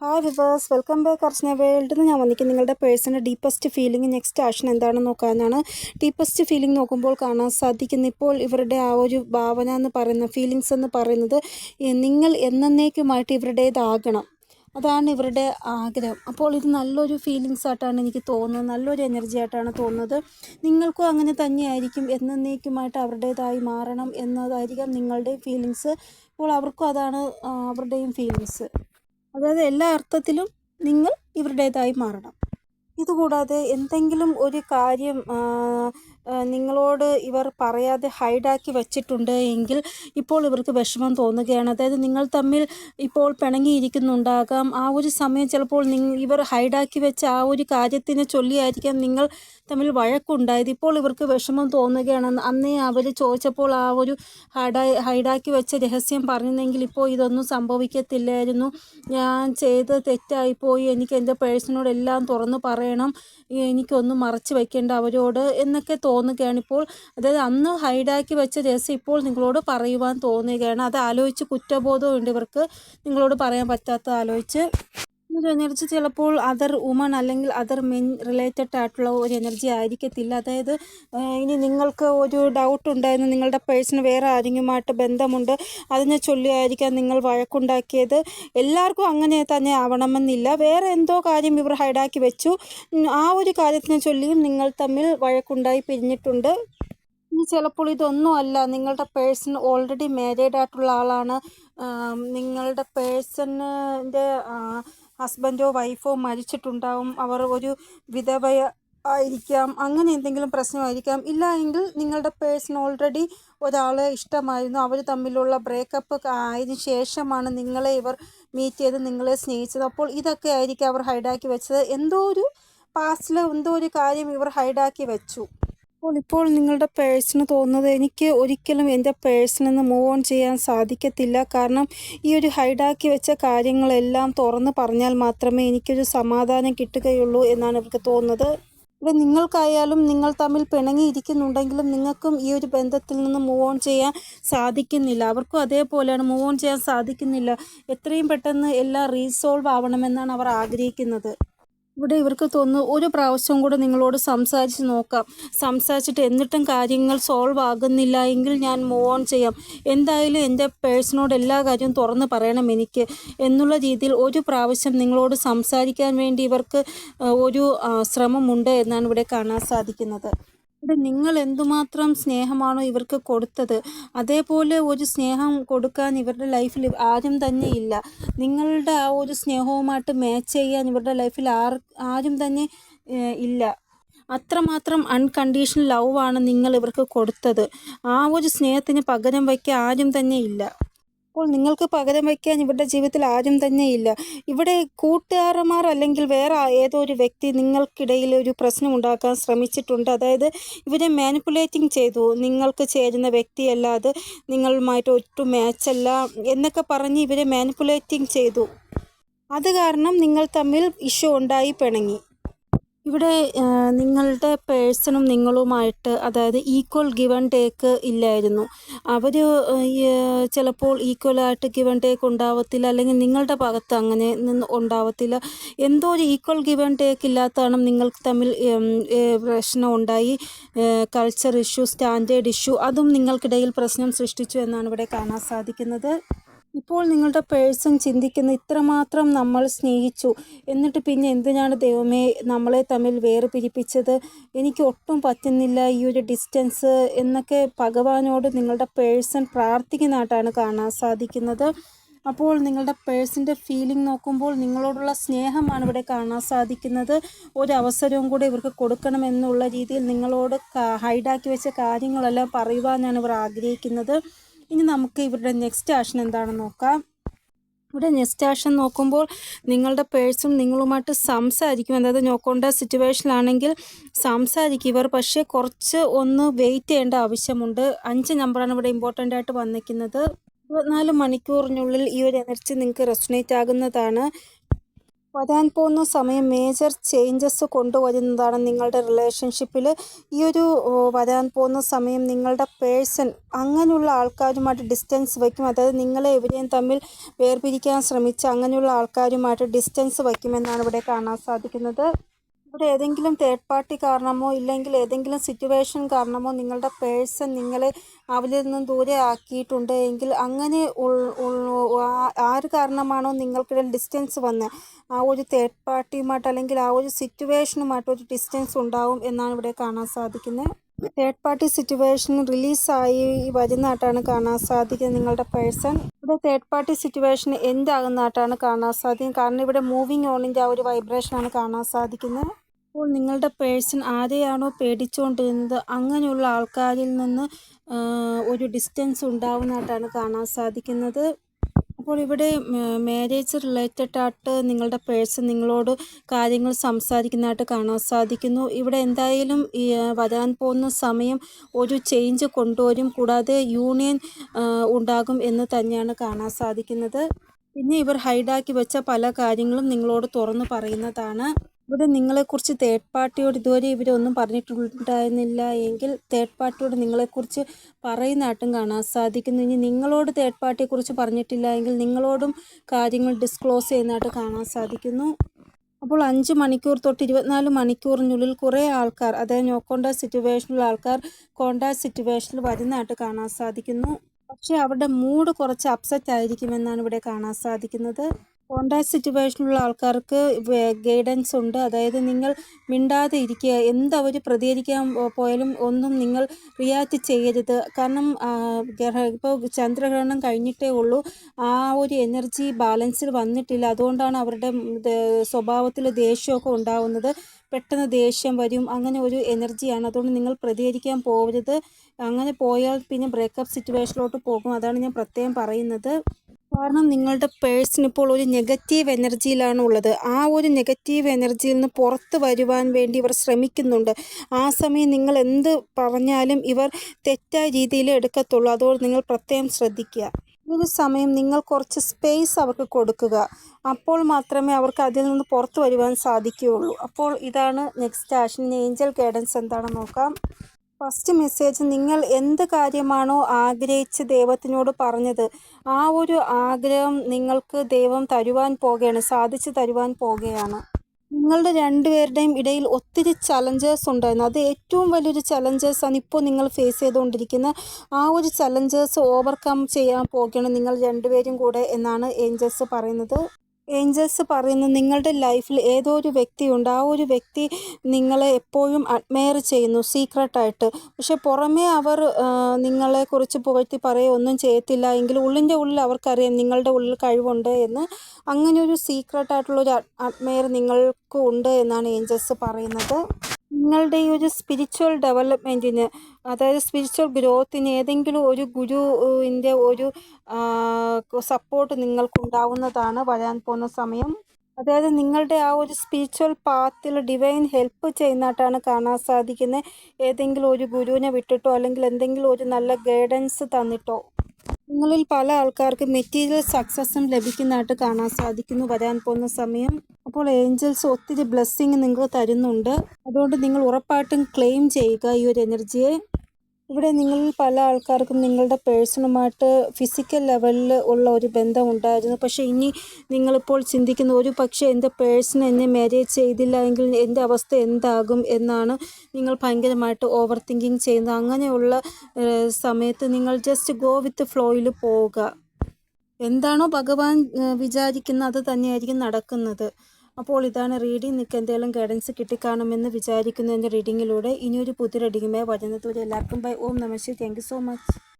Hi viewers welcome back Archana world എന്ന് ഞാൻ വന്നിരിക്കുന്നത് നിങ്ങളുടെ personal deepest feeling next action എന്താണെന്ന് നോക്കാനാണ്. ഡീപ്പസ്റ്റ് ഫീലിംഗ് നോക്കുമ്പോൾ കാണാൻ സാധിക്കുന്ന ഇപ്പോൾ ഇവരുടെ ആ ഒരു ഭാവന എന്ന് പറയുന്ന ഫീലിങ്സ് എന്ന് പറയുന്നത് നിങ്ങൾ എന്നേക്കുമായിട്ട് ഇവരുടേതാകണം. അതാണ് ഇവരുടെ ആഗ്രഹം. അപ്പോൾ ഇത് നല്ലൊരു ഫീലിങ്സ് ആയിട്ടാണ് എനിക്ക് തോന്നുന്നത്. നല്ലൊരു എനർജി ആയിട്ടാണ് തോന്നുന്നത്. നിങ്ങൾക്കും അങ്ങനെ തന്നെയായിരിക്കും. എന്നേക്കുമായിട്ട് അവരുടേതായി മാറണം എന്നതായിരിക്കാം നിങ്ങളുടെ ഫീലിങ്സ് ഇപ്പോൾ അവർക്കും അതാണ് അവരുടെയും ഫീലിങ്സ് അതായത് എല്ലാ അർത്ഥത്തിലും നിങ്ങൾ ഇവരുടേതായി മാറണം. ഇതുകൂടാതെ എന്തെങ്കിലും ഒരു കാര്യം നിങ്ങളോട് ഇവർ പറയാതെ ഹൈഡാക്കി വച്ചിട്ടുണ്ട് എങ്കിൽ ഇപ്പോൾ ഇവർക്ക് വിഷമം തോന്നുകയാണ്. അതായത് നിങ്ങൾ തമ്മിൽ ഇപ്പോൾ പിണങ്ങിയിരിക്കുന്നുണ്ടാകാം. ആ ഒരു സമയം ചിലപ്പോൾ നിങ്ങ ഇവർ ഹൈഡാക്കി വെച്ച ആ ഒരു കാര്യത്തിനെ ചൊല്ലിയായിരിക്കാം നിങ്ങൾ തമ്മിൽ വഴക്കുണ്ടായത്. ഇപ്പോൾ ഇവർക്ക് വിഷമം തോന്നുകയാണ്. അന്നേ അവർ ചോദിച്ചപ്പോൾ ആ ഒരു ഹൈഡായി ഹൈഡാക്കി വെച്ച രഹസ്യം പറഞ്ഞെങ്കിൽ ഇപ്പോൾ ഇതൊന്നും സംഭവിക്കത്തില്ലായിരുന്നു. ഞാൻ ചെയ്ത് തെറ്റായിപ്പോയി. എനിക്ക് എന്റെ പേഴ്സണോട് എല്ലാം തുറന്നു പറയണം. എനിക്കൊന്നും മറച്ചു വയ്ക്കേണ്ട അവരോട് എന്നൊക്കെ തോന്നുകയാണ് ഇപ്പോൾ അതായത് അന്ന് ഹൈഡാക്കി വെച്ച രഹസ്യം ഇപ്പോൾ നിങ്ങളോട് പറയുവാൻ തോന്നുകയാണ്. അത് ആലോചിച്ച് കുറ്റബോധമുണ്ട് ഇവർക്ക് നിങ്ങളോട് പറയാൻ പറ്റാത്ത ആലോചിച്ച് ഒരു എനർജി ചിലപ്പോൾ അതർ വുമൺ അല്ലെങ്കിൽ അതർ മെൻ റിലേറ്റഡ് ആയിട്ടുള്ള ഒരു എനർജി ആയിരിക്കത്തില്ല. അതായത് ഇനി നിങ്ങൾക്ക് ഒരു ഡൗട്ട് ഉണ്ടായിരുന്നു നിങ്ങളുടെ പേഴ്സൺ വേറെ ആരെങ്കിലുമായിട്ട് ബന്ധമുണ്ട് അതിനെ ചൊല്ലിയായിരിക്കാം നിങ്ങൾ വഴക്കുണ്ടാക്കിയത്. എല്ലാവർക്കും അങ്ങനെ തന്നെ ആവണമെന്നില്ല. വേറെ എന്തോ കാര്യം ഇവർ ഹൈഡാക്കി വെച്ചു. ആ ഒരു കാര്യത്തിനെ ചൊല്ലിയും നിങ്ങൾ തമ്മിൽ വഴക്കുണ്ടായി പിരിഞ്ഞിട്ടുണ്ട്. ചിലപ്പോൾ ഇതൊന്നും അല്ല. നിങ്ങളുടെ പേഴ്സൺ ഓൾറെഡി മാരീഡ് ആയിട്ടുള്ള ആളാണ്. നിങ്ങളുടെ പേഴ്സണിന്റെ ഹസ്ബൻഡോ വൈഫോ മരിച്ചിട്ടുണ്ടാവും. അവർ ഒരു വിധവയ ആയിരിക്കാം. അങ്ങനെ എന്തെങ്കിലും പ്രശ്നമായിരിക്കാം. ഇല്ല എങ്കിൽ നിങ്ങളുടെ പേഴ്സൺ ഓൾറെഡി ഒരാളെ ഇഷ്ടമായിരുന്നു. അവർ തമ്മിലുള്ള ബ്രേക്കപ്പ് ആയതിനു ശേഷമാണ് നിങ്ങളെ ഇവർ മീറ്റ് ചെയ്ത് നിങ്ങളെ സ്നേഹിച്ചത്. അപ്പോൾ ഇതൊക്കെ ആയിരിക്കും അവർ ഹൈഡാക്കി വെച്ചത്. എന്തോ ഒരു പാസ്റ്റിൽ എന്തോ ഒരു കാര്യം ഇവർ ഹൈഡാക്കി വെച്ചു. അപ്പോൾ ഇപ്പോൾ നിങ്ങളുടെ പേഴ്സിന് തോന്നുന്നത് എനിക്ക് ഒരിക്കലും എന്റെ പേഴ്സിൽ നിന്ന് മൂവ് ഓൺ ചെയ്യാൻ സാധിക്കത്തില്ല. കാരണം ഈ ഒരു ഹൈഡാക്കി വെച്ച കാര്യങ്ങളെല്ലാം തുറന്ന് പറഞ്ഞാൽ മാത്രമേ എനിക്കൊരു സമാധാനം കിട്ടുകയുള്ളൂ എന്നാണ് ഇവർക്ക് തോന്നുന്നത്. ഇവിടെ നിങ്ങൾക്കായാലും നിങ്ങൾ തമ്മിൽ പിണങ്ങിയിരിക്കുന്നുണ്ടെങ്കിലും നിങ്ങൾക്കും ഈ ഒരു ബന്ധത്തിൽ നിന്ന് മൂവ് ഓൺ ചെയ്യാൻ സാധിക്കുന്നില്ല. അവർക്കും അതേപോലെയാണ് മൂവ് ഓൺ ചെയ്യാൻ സാധിക്കുന്നില്ല. എത്രയും പെട്ടെന്ന് എല്ലാം റീസോൾവ് ആവണമെന്നാണ് അവർ ആഗ്രഹിക്കുന്നത്. ഇവിടെ ഇവർക്ക് തോന്നുന്നു ഒരു പ്രാവശ്യം കൂടെ നിങ്ങളോട് സംസാരിച്ച് നോക്കാം. സംസാരിച്ചിട്ട് എന്നിട്ടും കാര്യങ്ങൾ സോൾവ് ആകുന്നില്ല എങ്കിൽ ഞാൻ മൂവ് ഓൺ ചെയ്യാം. എന്തായാലും എന്റെ പേഴ്സണോട് എല്ലാ കാര്യവും തുറന്ന് പറയണം എനിക്ക്. എന്നുള്ള രീതിയിൽ ഒരു പ്രാവശ്യം നിങ്ങളോട് സംസാരിക്കാൻ വേണ്ടി ഇവർക്ക് ഒരു ശ്രമമുണ്ട് എന്നാണ് ഇവിടെ കാണാൻ സാധിക്കുന്നത്. ഇവിടെ നിങ്ങൾ എന്തുമാത്രം സ്നേഹമാണോ ഇവർക്ക് കൊടുത്തത് അതേപോലെ ഒരു സ്നേഹം കൊടുക്കാൻ ഇവരുടെ ലൈഫിൽ ആരും തന്നെ ഇല്ല. നിങ്ങളുടെ ആ ഒരു സ്നേഹവുമായിട്ട് മാച്ച് ചെയ്യാൻ ഇവരുടെ ലൈഫിൽ ആർ ആരും തന്നെ ഇല്ല. അത്രമാത്രം അൺകണ്ടീഷണൽ ലവ് ആണ് നിങ്ങൾ ഇവർക്ക് കൊടുത്തത്. ആ ഒരു സ്നേഹത്തിന് പകരം വയ്ക്കാൻ ആരും തന്നെ ഇല്ല. അപ്പോൾ നിങ്ങൾക്ക് പകരം വയ്ക്കാൻ ഇവരുടെ ജീവിതത്തിൽ ആരും തന്നെ ഇല്ല. ഇവിടെ കൂട്ടുകാരന്മാർ അല്ലെങ്കിൽ വേറെ ഏതോ ഒരു വ്യക്തി നിങ്ങൾക്കിടയിൽ ഒരു പ്രശ്നം ഉണ്ടാക്കാൻ ശ്രമിച്ചിട്ടുണ്ട്. അതായത് ഇവരെ മാനിപ്പുലേറ്റിംഗ് ചെയ്തു. നിങ്ങൾക്ക് ചേരുന്ന വ്യക്തിയല്ല അത് നിങ്ങളുമായിട്ട് ഒട്ടും മാച്ചല്ല എന്നൊക്കെ പറഞ്ഞ് ഇവരെ മാനിപ്പുലേറ്റിംഗ് ചെയ്തു. അത് കാരണം നിങ്ങൾ തമ്മിൽ ഇഷ്യൂ ഉണ്ടായി പിണങ്ങി. ഇവിടെ നിങ്ങളുടെ പേഴ്സണും നിങ്ങളുമായിട്ട് അതായത് ഈക്വൽ ഗിവൺ ടേക്ക് ഇല്ലായിരുന്നു. അവർ ചിലപ്പോൾ ഈക്വൽ ആയിട്ട് ഗിവൺ ടേക്ക് ഉണ്ടാവത്തില്ല അല്ലെങ്കിൽ നിങ്ങളുടെ ഭാഗത്ത് അങ്ങനെ നിന്ന് ഉണ്ടാവത്തില്ല. എന്തോ ഒരു ഈക്വൽ ഗിവൺ ടേക്ക് ഇല്ലാത്തതാണ് നിങ്ങൾക്ക് തമ്മിൽ പ്രശ്നം ഉണ്ടായി. കൾച്ചർ ഇഷ്യൂ സ്റ്റാൻഡേർഡ് ഇഷ്യൂ അതും നിങ്ങൾക്കിടയിൽ പ്രശ്നം സൃഷ്ടിച്ചു എന്നാണ് ഇവിടെ കാണാൻ സാധിക്കുന്നത്. ഇപ്പോൾ നിങ്ങളുടെ പേഴ്സൺ ചിന്തിക്കുന്ന ഇത്രമാത്രം നമ്മൾ സ്നേഹിച്ചു. എന്നിട്ട് പിന്നെ എന്തിനാണ് ദൈവമേ നമ്മളെ തമ്മിൽ വേർപിരിപ്പിച്ചത്? എനിക്ക് ഒട്ടും പറ്റുന്നില്ല ഈ ഒരു ഡിസ്റ്റൻസ് എന്നൊക്കെ ഭഗവാനോട് നിങ്ങളുടെ പേഴ്സൺ പ്രാർത്ഥിക്കുന്നതായിട്ടാണ് കാണാൻ സാധിക്കുന്നത്. അപ്പോൾ നിങ്ങളുടെ പേഴ്സിന്റെ ഫീലിംഗ് നോക്കുമ്പോൾ നിങ്ങളോടുള്ള സ്നേഹമാണ് ഇവിടെ കാണാൻ സാധിക്കുന്നത്. ഒരു അവസരവും കൂടെ ഇവർക്ക് കൊടുക്കണമെന്നുള്ള രീതിയിൽ നിങ്ങളോട് ഹൈഡാക്കി വെച്ച കാര്യങ്ങളെല്ലാം പറയുവാനാണ് ഇവർ ആഗ്രഹിക്കുന്നത്. ഇനി നമുക്ക് ഇവരുടെ നെക്സ്റ്റ് ആക്ഷൻ എന്താണെന്ന് നോക്കാം. ഇവിടെ നെക്സ്റ്റ് ആക്ഷൻ നോക്കുമ്പോൾ നിങ്ങളുടെ പേഴ്സും നിങ്ങളുമായിട്ട് സംസാരിക്കും. അതായത് നോക്കേണ്ട സിറ്റുവേഷനിലാണെങ്കിൽ സംസാരിക്കും. ഇവർ പക്ഷേ കുറച്ച് ഒന്ന് വെയിറ്റ് ചെയ്യേണ്ട ആവശ്യമുണ്ട്. അഞ്ച് നമ്പറാണ് ഇവിടെ ഇമ്പോർട്ടന്റ് ആയിട്ട് വന്നിരിക്കുന്നത്. ഇരുപത്തിനാല് മണിക്കൂറിനുള്ളിൽ ഈ ഒരു എനർജി നിങ്ങൾക്ക് റെസ്റ്റിനേറ്റ് ആകുന്നതാണ്. വരാൻ പോകുന്ന സമയം മേജർ ചേഞ്ചസ് കൊണ്ടുവരുന്നതാണ് നിങ്ങളുടെ റിലേഷൻഷിപ്പിൽ ഈ ഒരു വരാൻ പോകുന്ന സമയം നിങ്ങളുടെ പേഴ്സൺ അങ്ങനെയുള്ള ആൾക്കാരുമായിട്ട് ഡിസ്റ്റൻസ് വയ്ക്കും. അതായത് നിങ്ങളെ എവിടെയും തമ്മിൽ വേർപിരിക്കാൻ ശ്രമിച്ച അങ്ങനെയുള്ള ആൾക്കാരുമായിട്ട് ഡിസ്റ്റൻസ് വയ്ക്കുമെന്നാണ് ഇവിടെ കാണാൻ സാധിക്കുന്നത്. ഇവിടെ ഏതെങ്കിലും തേർഡ് പാർട്ടി കാരണമോ ഇല്ലെങ്കിൽ ഏതെങ്കിലും സിറ്റുവേഷൻ കാരണമോ നിങ്ങളുടെ പേഴ്സൺ നിങ്ങളെ അവരിൽ നിന്നും ദൂരെ ആക്കിയിട്ടുണ്ട് എങ്കിൽ അങ്ങനെ ആര് കാരണമാണോ നിങ്ങൾക്കിടയിൽ ഡിസ്റ്റൻസ് വന്ന്? ആ ഒരു തേർഡ് പാർട്ടിയുമായിട്ട് അല്ലെങ്കിൽ ആ ഒരു സിറ്റുവേഷനുമായിട്ട് ഒരു ഡിസ്റ്റൻസ് ഉണ്ടാവും എന്നാണ് ഇവിടെ കാണാൻ സാധിക്കുന്നത്. തേർഡ് പാർട്ടി സിറ്റുവേഷൻ റിലീസായി വരുന്നതായിട്ടാണ് കാണാൻ സാധിക്കുന്നത് നിങ്ങളുടെ പേഴ്സൺ ഇവിടെ തേർഡ് പാർട്ടി സിറ്റുവേഷൻ എൻഡ് ആകുന്നതായിട്ടാണ് കാണാൻ സാധിക്കുന്നത്. കാരണം ഇവിടെ മൂവിങ് ഓണിന്റെ ആ ഒരു വൈബ്രേഷനാണ് കാണാൻ സാധിക്കുന്നത്. അപ്പോൾ നിങ്ങളുടെ പേഴ്സൺ ആരെയാണോ പേടിച്ചുകൊണ്ടിരുന്നത്? അങ്ങനെയുള്ള ആൾക്കാരിൽ നിന്ന് ഒരു ഡിസ്റ്റൻസ് ഉണ്ടാവുന്നതായിട്ടാണ് കാണാൻ സാധിക്കുന്നത്. അപ്പോൾ ഇവിടെ മാരേജ് റിലേറ്റഡ് ആയിട്ട് നിങ്ങളുടെ പേഴ്സൺ നിങ്ങളോട് കാര്യങ്ങൾ സംസാരിക്കുന്നതായിട്ട് കാണാൻ സാധിക്കുന്നു. ഇവിടെ എന്തായാലും വരാൻ പോകുന്ന സമയം ഒരു ചേഞ്ച് കൊണ്ടുവരും. കൂടാതെ യൂണിയൻ ഉണ്ടാകും എന്ന് തന്നെയാണ് കാണാൻ സാധിക്കുന്നത്. പിന്നെ ഇവർ ഹൈഡാക്കി വെച്ച പല കാര്യങ്ങളും നിങ്ങളോട് തുറന്നു പറയുന്നതാണ്. ഇവിടെ നിങ്ങളെക്കുറിച്ച് തേർഡ് പാർട്ടിയോട് ഇതുവരെ ഇവരൊന്നും പറഞ്ഞിട്ടുണ്ടായിരുന്നില്ല എങ്കിൽ തേർഡ് പാർട്ടിയോട് നിങ്ങളെക്കുറിച്ച് പറയുന്നതായിട്ടും കാണാൻ സാധിക്കുന്നു. ഇനി നിങ്ങളോട് തേർഡ് പാർട്ടിയെക്കുറിച്ച് പറഞ്ഞിട്ടില്ല എങ്കിൽ നിങ്ങളോടും കാര്യങ്ങൾ ഡിസ്ക്ലോസ് ചെയ്യുന്നതായിട്ട് കാണാൻ സാധിക്കുന്നു. അപ്പോൾ അഞ്ച് മണിക്കൂർ തൊട്ട് ഇരുപത്തിനാല് മണിക്കൂറിനുള്ളിൽ കുറേ ആൾക്കാർ അതായത് നോ കോണ്ടാക്ട് സിറ്റുവേഷനിലുള്ള ആൾക്കാർ കോണ്ടാക്ട് സിറ്റുവേഷനിൽ വരുന്നതായിട്ട് കാണാൻ സാധിക്കുന്നു. പക്ഷേ അവരുടെ മൂഡ് കുറച്ച് അപ്സെറ്റ് ആയിരിക്കുമെന്നാണ് ഇവിടെ കാണാൻ സാധിക്കുന്നത്. കോണ്ടാക്ട് സിറ്റുവേഷനിലുള്ള ആൾക്കാർക്ക് ഗൈഡൻസ് ഉണ്ട്. അതായത് നിങ്ങൾ മിണ്ടാതെ ഇരിക്കുക. എന്തവർ പ്രതികരിക്കാൻ പോയാലും ഒന്നും നിങ്ങൾ റിയാക്ട് ചെയ്യരുത്. കാരണം ഇപ്പോൾ ചന്ദ്രഗ്രഹണം കഴിഞ്ഞിട്ടേ ഉള്ളൂ. ആ ഒരു എനർജി ബാലൻസിൽ വന്നിട്ടില്ല. അതുകൊണ്ടാണ് അവരുടെ സ്വഭാവത്തിൽ ദേഷ്യമൊക്കെ ഉണ്ടാവുന്നത്. പെട്ടെന്ന് ദേഷ്യം വരും. അങ്ങനെ ഒരു എനർജിയാണ് അതുകൊണ്ട് നിങ്ങൾ പ്രതികരിക്കാൻ പോകരുത് അങ്ങനെ പോയാൽ പിന്നെ ബ്രേക്കപ്പ് സിറ്റുവേഷനിലോട്ട് പോകും. അതാണ് ഞാൻ പ്രത്യേകം പറയുന്നത്. കാരണം നിങ്ങളുടെ പേഴ്സൺ ഇപ്പോൾ ഒരു നെഗറ്റീവ് എനർജിയിലാണ് ഉള്ളത്. ആ ഒരു നെഗറ്റീവ് എനർജിയിൽ നിന്ന് പുറത്ത് വരുവാൻ വേണ്ടി ഇവർ ശ്രമിക്കുന്നുണ്ട്. ആ സമയം നിങ്ങൾ എന്ത് പറഞ്ഞാലും ഇവർ തെറ്റായ രീതിയിൽ എടുക്കത്തുള്ളൂ. അതുകൊണ്ട് നിങ്ങൾ പ്രത്യേകം ശ്രദ്ധിക്കുക. ഒരു സമയം നിങ്ങൾ കുറച്ച് സ്പേസ് അവർക്ക് കൊടുക്കുക. അപ്പോൾ മാത്രമേ അവർക്ക് അതിൽ നിന്ന് പുറത്തു വരുവാൻ സാധിക്കുകയുള്ളൂ. അപ്പോൾ ഇതാണ് നെക്സ്റ്റ് ആഷൻ ഏഞ്ചൽ ഗൈഡൻസ് എന്താണെന്ന് നോക്കാം. ഫസ്റ്റ് മെസ്സേജ് നിങ്ങൾ എന്ത് കാര്യമാണോ ആഗ്രഹിച്ച് ദൈവത്തിനോട് പറഞ്ഞത് ആ ഒരു ആഗ്രഹം നിങ്ങൾക്ക് ദൈവം തരുവാൻ പോകുകയാണ് സാധിച്ചു തരുവാൻ പോകുകയാണ് നിങ്ങളുടെ രണ്ടുപേരുടെയും ഇടയിൽ ഒത്തിരി ചലഞ്ചേഴ്സ് ഉണ്ടായിരുന്നു. അത് ഏറ്റവും വലിയൊരു ചലഞ്ചേഴ്സ് ആണ് ഇപ്പോൾ നിങ്ങൾ ഫേസ് ചെയ്തുകൊണ്ടിരിക്കുന്ന ആ ഒരു ചലഞ്ചേഴ്സ് ഓവർകം ചെയ്യാൻ പോകുകയാണ് നിങ്ങൾ രണ്ടുപേരും കൂടെ എന്നാണ് ഏഞ്ചൽസ് പറയുന്നത്. ഏഞ്ചൽസ് പറയുന്നത് നിങ്ങളുടെ ലൈഫിൽ ഏതോ ഒരു വ്യക്തിയുണ്ട്? ആ ഒരു വ്യക്തി നിങ്ങളെ എപ്പോഴും അഡ്മയർ ചെയ്യുന്നു സീക്രട്ടായിട്ട്. പക്ഷെ പുറമേ അവർ നിങ്ങളെക്കുറിച്ച് പുകഴ്ത്തി പറയുക ഒന്നും ചെയ്യത്തില്ല. എങ്കിൽ ഉള്ളിന്റെ ഉള്ളിൽ അവർക്കറിയാം നിങ്ങളുടെ ഉള്ളിൽ കഴിവുണ്ട് എന്ന്. അങ്ങനെ ഒരു സീക്രട്ടായിട്ടുള്ളൊരു അഡ്മയർ നിങ്ങൾക്ക് ഉണ്ട് എന്നാണ് ഏഞ്ചൽസ് പറയുന്നത്. നിങ്ങളുടെ ഈ ഒരു സ്പിരിച്വൽ ഡെവലപ്മെന്റിന് അതായത് സ്പിരിച്വൽ ഗ്രോത്തിന് ഏതെങ്കിലും ഒരു ഗുരുവിന്റെ ഒരു സപ്പോർട്ട് നിങ്ങൾക്കുണ്ടാവുന്നതാണ് വരാൻ പോകുന്ന സമയം. അതായത് നിങ്ങളുടെ ആ ഒരു സ്പിരിച്വൽ പാത്തിൽ ഡിവൈൻ ഹെൽപ്പ് ചെയ്യുന്നതായിട്ടാണ് കാണാൻ സാധിക്കുന്നത്. ഏതെങ്കിലും ഒരു ഗുരുവിനെ വിട്ടിട്ടോ അല്ലെങ്കിൽ എന്തെങ്കിലും ഒരു നല്ല ഗൈഡൻസ് തന്നിട്ടോ. നിങ്ങളിൽ പല ആൾക്കാർക്ക് മെറ്റീരിയൽ സക്സസ്സും ലഭിക്കുന്നതായിട്ട് കാണാൻ സാധിക്കുന്നു. വരാൻ പോകുന്ന സമയം. അപ്പോൾ ഏഞ്ചൽസ് ഒത്തിരി ബ്ലെസ്സിങ് നിങ്ങൾക്ക് തരുന്നുണ്ട്. അതുകൊണ്ട് നിങ്ങൾ ഉറപ്പായിട്ടും ക്ലെയിം ചെയ്യുക ഈ ഒരു എനർജിയെ ഇവിടെ നിങ്ങൾ പല ആൾക്കാർക്കും നിങ്ങളുടെ പേഴ്സണുമായിട്ട് ഫിസിക്കൽ ലെവലിൽ ഉള്ള ഒരു ബന്ധം ഉണ്ടായിരുന്നു പക്ഷേ ഇനി നിങ്ങളിപ്പോൾ ചിന്തിക്കുന്ന ഒരു പക്ഷേ എന്റെ പേഴ്സൺ എന്നെ മാരേജ് ചെയ്തില്ല എങ്കിൽ എന്റെ അവസ്ഥ എന്താകും എന്നാണ് നിങ്ങൾ ഭയങ്കരമായിട്ട് ഓവർ തിങ്കിങ് ചെയ്യുന്നത്. അങ്ങനെയുള്ള സമയത്ത് നിങ്ങൾ ജസ്റ്റ് ഗോ വിത്ത് ഫ്ലോയിൽ പോവുക. എന്താണോ ഭഗവാൻ വിചാരിക്കുന്ന വിചാരിക്കുന്നത് അത് തന്നെയായിരിക്കും നടക്കുന്നത്. അപ്പോൾ ഇതാണ് റീഡിംഗ് നിങ്ങൾക്ക് എന്തെങ്കിലും ഗൈഡൻസ് കിട്ടിക്കാണുമെന്ന് വിചാരിക്കുന്നു എന്റെ റീഡിങ്ങിലൂടെ ഇനിയൊരു പുതിയ റീഡിങ്ങുമായി വരുന്നതുവരെ എല്ലാവർക്കും ബൈ ഓം നമസ്തേ താങ്ക് സോ മച്ച്